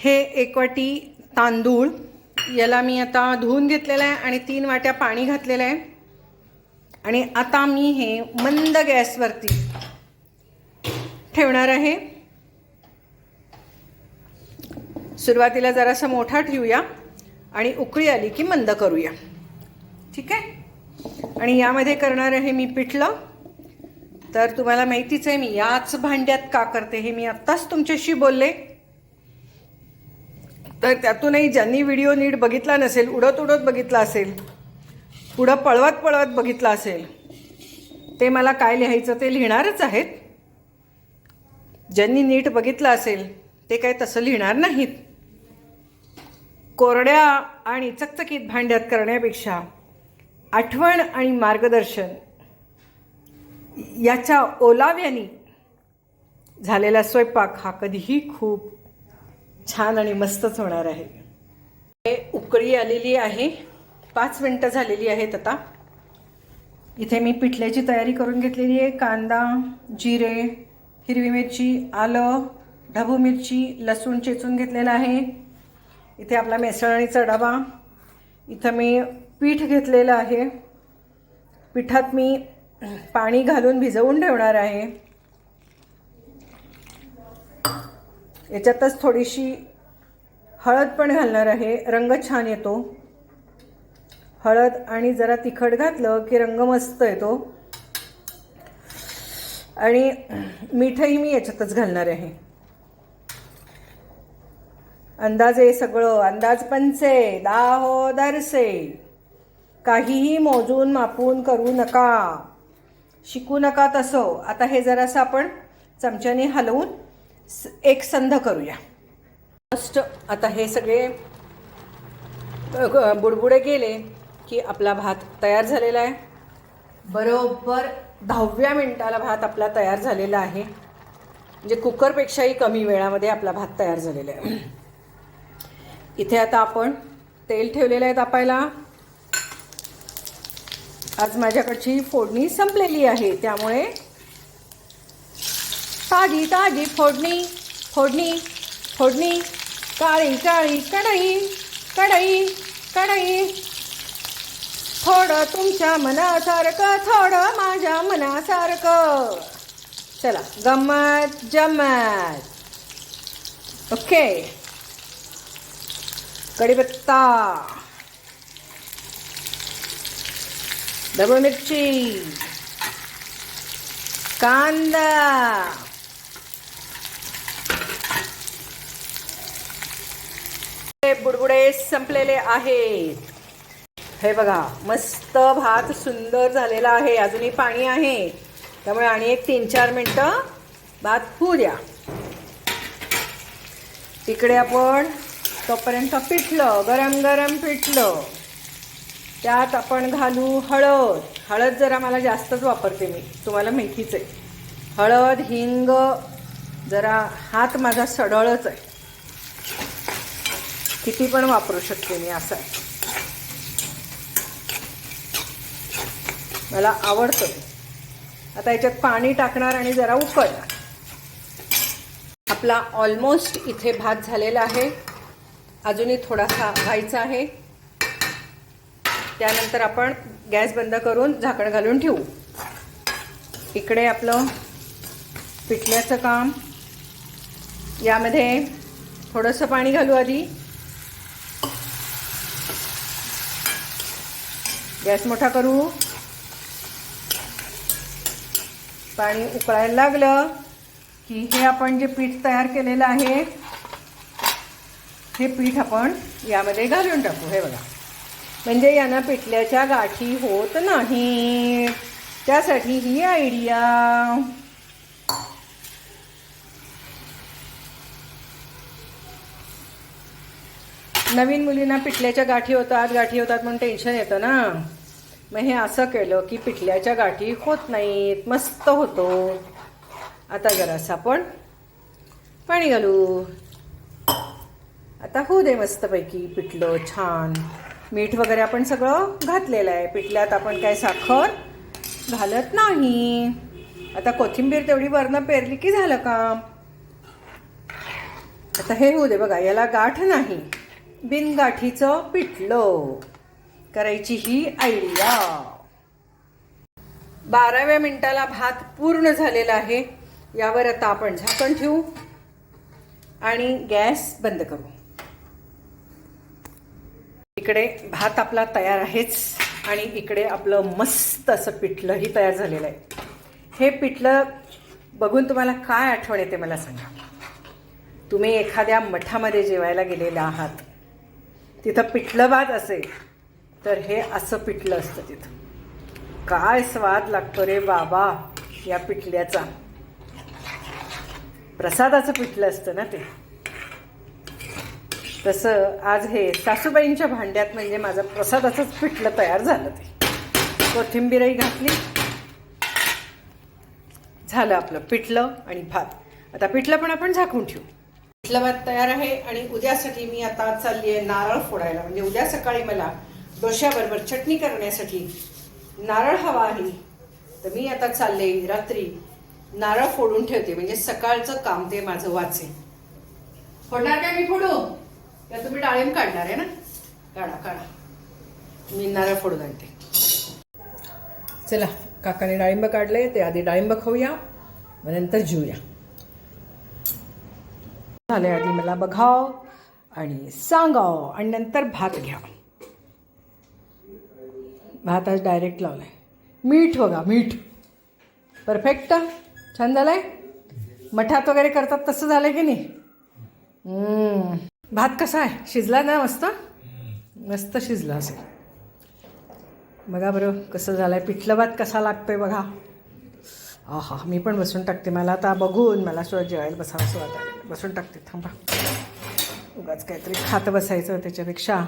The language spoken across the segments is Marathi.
हे एक वाटी तांदूळ याला मी आता धुवून घेतलेलं आहे आणि तीन वाट्या पाणी घातलेलं आहे. आणि आता मी हे मंद गॅसवरती ठेवणार आहे. सुरुवातीला जरासा मोठा ठेवूया आणि उकळी आली की मंद करूया. ठीक आहे? आणि यामध्ये करणार आहे मी पिठलं. तर तुम्हाला माहितीच आहे मी याच भांड्यात का करते हे मी आत्ताच तुमच्याशी बोलले. तर त्यातूनही ज्यांनी व्हिडिओ नीट बघितला नसेल उडत उडत बघितला असेल पुढं पळवत पळवत बघितला असेल ते मला काय लिहायचं ते लिहिणारच आहेत. ज्यांनी नीट बघितलं असेल ते काय तसं लिहिणार नाहीत. कोरड्या आणि चकचकीत भांड्यात करण्यापेक्षा आठवण आणि मार्गदर्शन याच्या ओलाव्याने झालेला स्वयंपाक हा कधीही खूप छान आणि मस्तच होणार आहे. हे उकळी आलेली आहे. पाच मिनटं झालेली आहेत आता. इथे मी पिठल्याची तयारी करून घेतलेली आहे. कांदा जिरे हिरवी मिरची आलं ढबू मिरची लसूण चेचून घेतलेला आहे. इथे आपला मेसळणीचा डबा. इथं मी पीठ घेतलेलं आहे. पिठात मी पाणी घालून भिजवून ठेवणार आहे. याच्यातच थोडीशी हळद पण घालणार आहे. रंग छान येतो. हळद आणि जरा तिखट घातलं की रंग मस्त येतो. आणि मीठही मी याच्यातच घालणार आहे. अंदाजे सगळं. अंदाज पंचे दाहो दरसे. काहीही मोजून मापून करू नका. शिकू नका तसं. आता हे जरासं आपण चमच्याने हलवून स- एक संध करूया. फर्स्ट आता हे सगळे बुडबुडे गेले की आपला भात तयार झालेला आहे. बरोबर दहाव्या मिनटाला भात आपला तयार झालेला आहे. म्हणजे कुकरपेक्षाही कमी वेळामध्ये आपला भात तयार झालेला आहे. इथे आता आपण तेल ठेवलेलं आहे तापायला. आज माझ्याकडची फोडणी संपलेली आहे. त्यामुळे ताजी ताजी फोडणी फोडणी फोडणी. काळी काळी कढई कढई कढई. थोडं तुमच्या मनासारखं थोडं माझ्या मनासारखं. चला गंमत जमत. ओके. कढीपत्ता. डबल मिरची. कांदा हे बुडबुडे संपलेले आहेत. हे बघा मस्त भात सुंदर झालेला आहे. अजूनही पाणी आहे. त्यामुळे आणि एक तीन चार मिनटं भात होऊ द्या. तिकडे आपण तोपर्यंत पिठलं गरम गरम पिठलं. त्यात आपण घालू हळद. हळद जरा मला जास्तच वापरते मी. तुम्हाला माहितीच आहे. हळद हिंग जरा हात माझा सडळच आहे. किती पण वापरू शकते मी असं. आहे. मला आवडतं आता याच्यात पाणी टाकणार आणि जरा उकळणार. आपला ऑलमोस्ट इथे भात झालेला आहे. अजूनही थोडासा व्हायचा आहे. त्यानंतर आपण गॅस बंद करून झाकण घालून ठेवू. इकडे आपलं पिठल्याचं काम. यामध्ये थोडंसं पाणी घालू आधी. गॅस मोठा करू. पाणी उकळायला लागलं की हे आपण जे पीठ तयार केलेलं आहे हे पीठ आपण यामध्ये घालून टाकू. हे बघा. म्हणजे यांना पिठल्याच्या गाठी होत नाही. त्यासाठी ही आयडिया नवीन मुलींना पिठल्याच्या गाठी होतात गाठी होतात म्हणून टेन्शन येतं ना. मग हे असं केलं की पिठल्याच्या गाठी होत नाहीत मस्त होतो. आता जरासं आपण पाणी घालू. आता होऊ दे मस्तपैकी पिठलं छान. मीठ वगैरे आपण सगळं घातलेलं आहे. पिठल्यात आपण काय साखर घालत नाही. आता कोथिंबीर तेवढी वरनं पेरली की झालं का आता हे होऊ दे बघा याला गाठ नाही. बिनगाठीचं पिठलं. करायची ही आयडिया बाराव्या मिनिटाला भात पूर्ण झालेला आहे. यावर आता आपण झाकण ठेवू आणि गॅस बंद करू. इकडे भात आपला तयार आहेच आणि इकडे आपलं मस्त असं पिठलंही तयार झालेलं आहे. हे पिठलं बघून तुम्हाला काय आठवण येते मला सांगा. तुम्ही एखाद्या मठामध्ये जेवायला गेलेला आहात. तिथं पिठलं भात असेल. तर हे असं पिठलं असतं तिथं. काय स्वाद लागतो रे बाबा या पिठल्याचा. प्रसादाचं पिठलं असतं ना ते. तसं आज हे सासूबाईंच्या भांड्यात म्हणजे माझं प्रसादाचंच पिठलं तयार झालं ते. कोथिंबीरही घातली. झालं आपलं पिठलं आणि भात. आता पिठलं पण आपण झाकून ठेवू. पिठलं भात तयार आहे आणि उद्यासाठी मी आता चालली आहे नारळ फोडायला. म्हणजे उद्या सकाळी मला डोश्याबरोबर चटणी करण्यासाठी नारळ हवा आहे तर मी आता चालले रात्री नारळ फोडून ठेवते म्हणजे सकाळचं काम ते माझं वाचे फोडणार काय मी फोडू? या तुम्ही डाळिंब काढणार आहे ना? काढा काढा. मी नारळ फोडून आणते. चला काकाने डाळिंब काढले ते आधी डाळिंब खाऊया मग नंतर जेऊया. झाले आधी मला बघाव आणि सांगाव आणि नंतर भात घ्या भात आज डायरेक्ट लावलाय. मीठ बघा मीठ. परफेक्ट छान झालंय? मठात वगैरे करतात तसं झालंय की नाही? भात कसा आहे? शिजला ना मस्त? मस्त शिजला असेल. बघा बरं कसं झालंय? पिठलं भात कसा लागतोय बघा. आहा मी पण बसून टाकते. मला आता बघून मला सुद्धा जेवायला बसावं असं वाटायला बसून टाकते थांबा. उगाच काहीतरी खात बसायचं त्याच्यापेक्षा.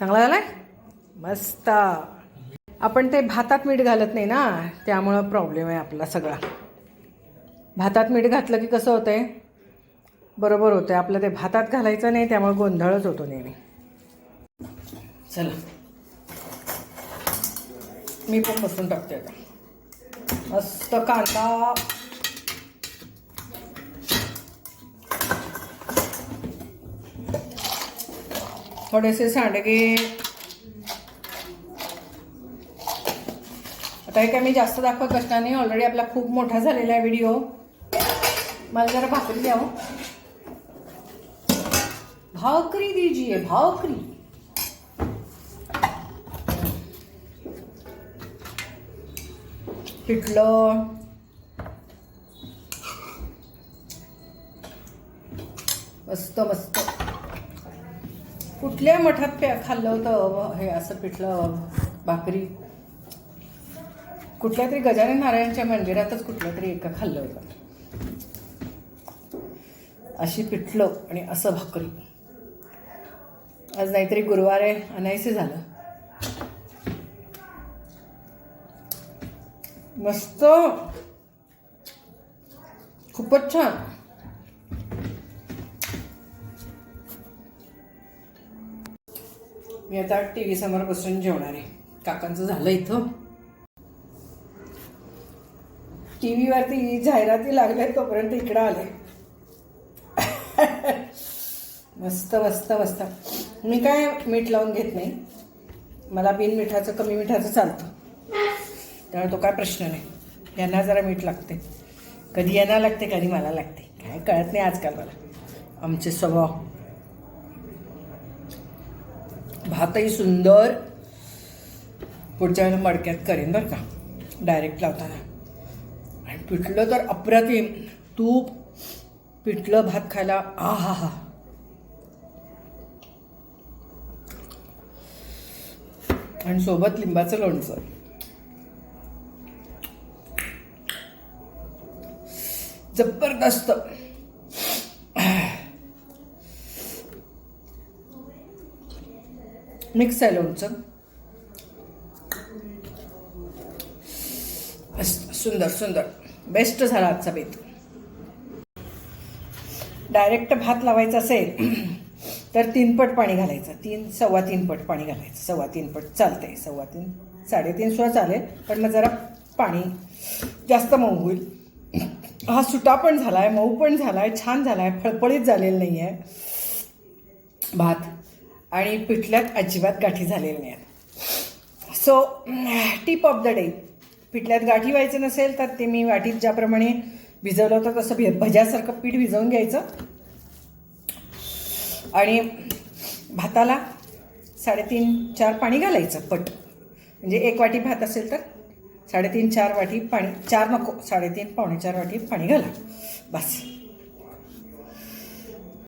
चांगला झालाय? मस्त. आपण ते भातात मीठ घालत नाही ना त्यामुळं प्रॉब्लेम आहे आपला सगळा. भातात मीठ घातलं की कसं होतं आहे बरोबर होतं आहे आपलं ते भातात घालायचं नाही त्यामुळे गोंधळच होतो नेहमी. चला. मी पण बसून टाकते आता. मस्त कांदा. थोडेसे सांडगे. आता हे काय मी जास्त दाखवत असणार नाही. ऑलरेडी आपला खूप मोठा झालेला आहे व्हिडिओ मला जरा भाकरी द्या हो. भाकरी दीजिए भाकरी. पिठलं मस्त मस्त. कुठल्या मठात पे खाल्लं होतं हे असं पिठलं भाकरी. कुठल्या तरी गजानन नारायणच्या मंदिरातच कुठलं तरी एका खाल्लं होतं. अशी पिठलं आणि असं भाकरी. आज नाहीतरी गुरुवार आहे अनायसे झालं. मस्त. खूपच छान. मी आता टी व्ही समोर बसून जेवणार आहे. काकांचं झालं इथं. टी व्हीवरती जाहिराती लागल्या तोपर्यंत इकडं आले. मस्त मस्त मस्त. मी काय मीठ लावून घेत नाही. मला बिन मिठाचं कमी मिठाचं चालतं. त्यामुळे तो काय प्रश्न नाही. यांना जरा मीठ लागते. कधी यांना लागते कधी मला लागते. काय कळत नाही आजकाल मला. आमचे स्वभाव. भातही सुंदर. पुढच्या वेळेला मडक्यात करेन बरं का. डायरेक्ट लावताना. आणि पिठलं तर अप्रतिम. तूप पिठलं भात खायला आ हा हा आणि सोबत लिंबाचं लोणचं. जबरदस्त. मिक्स आहे लोणचं सुंदर सुंदर. बेस्ट झाला आजचा बेत डायरेक्ट भात लावायचा असेल तर तीन पट पाणी घालायचं. तीन सव्वा तीन पट पाणी घालायचं. सव्वा तीन पट चालतंय सव्वा तीन साडेतीन सुद्धा चालेल पण मग जरा पाणी जास्त मऊ होईल. हा सुटा पण झाला आहे मऊ पण झाला आहे छान झाला आहे फळफळीत झालेला नाही आहे भात. आणि पिठल्यात अजिबात गाठी झालेल्या नाही आहेत so tip of the day पिठल्यात गाठी व्हायचं नसेल तर ते मी वाटीत ज्याप्रमाणे भिजवलं होतं तसं भि भज्यासारखं पीठ भिजवून घ्यायचं. आणि भाताला साडेतीन चार पाणी घालायचं पट. म्हणजे एक वाटी भात असेल तर साडेतीन चार वाटी पाणी चार नको साडेतीन पावणे चार वाटी पाणी घाला. बस.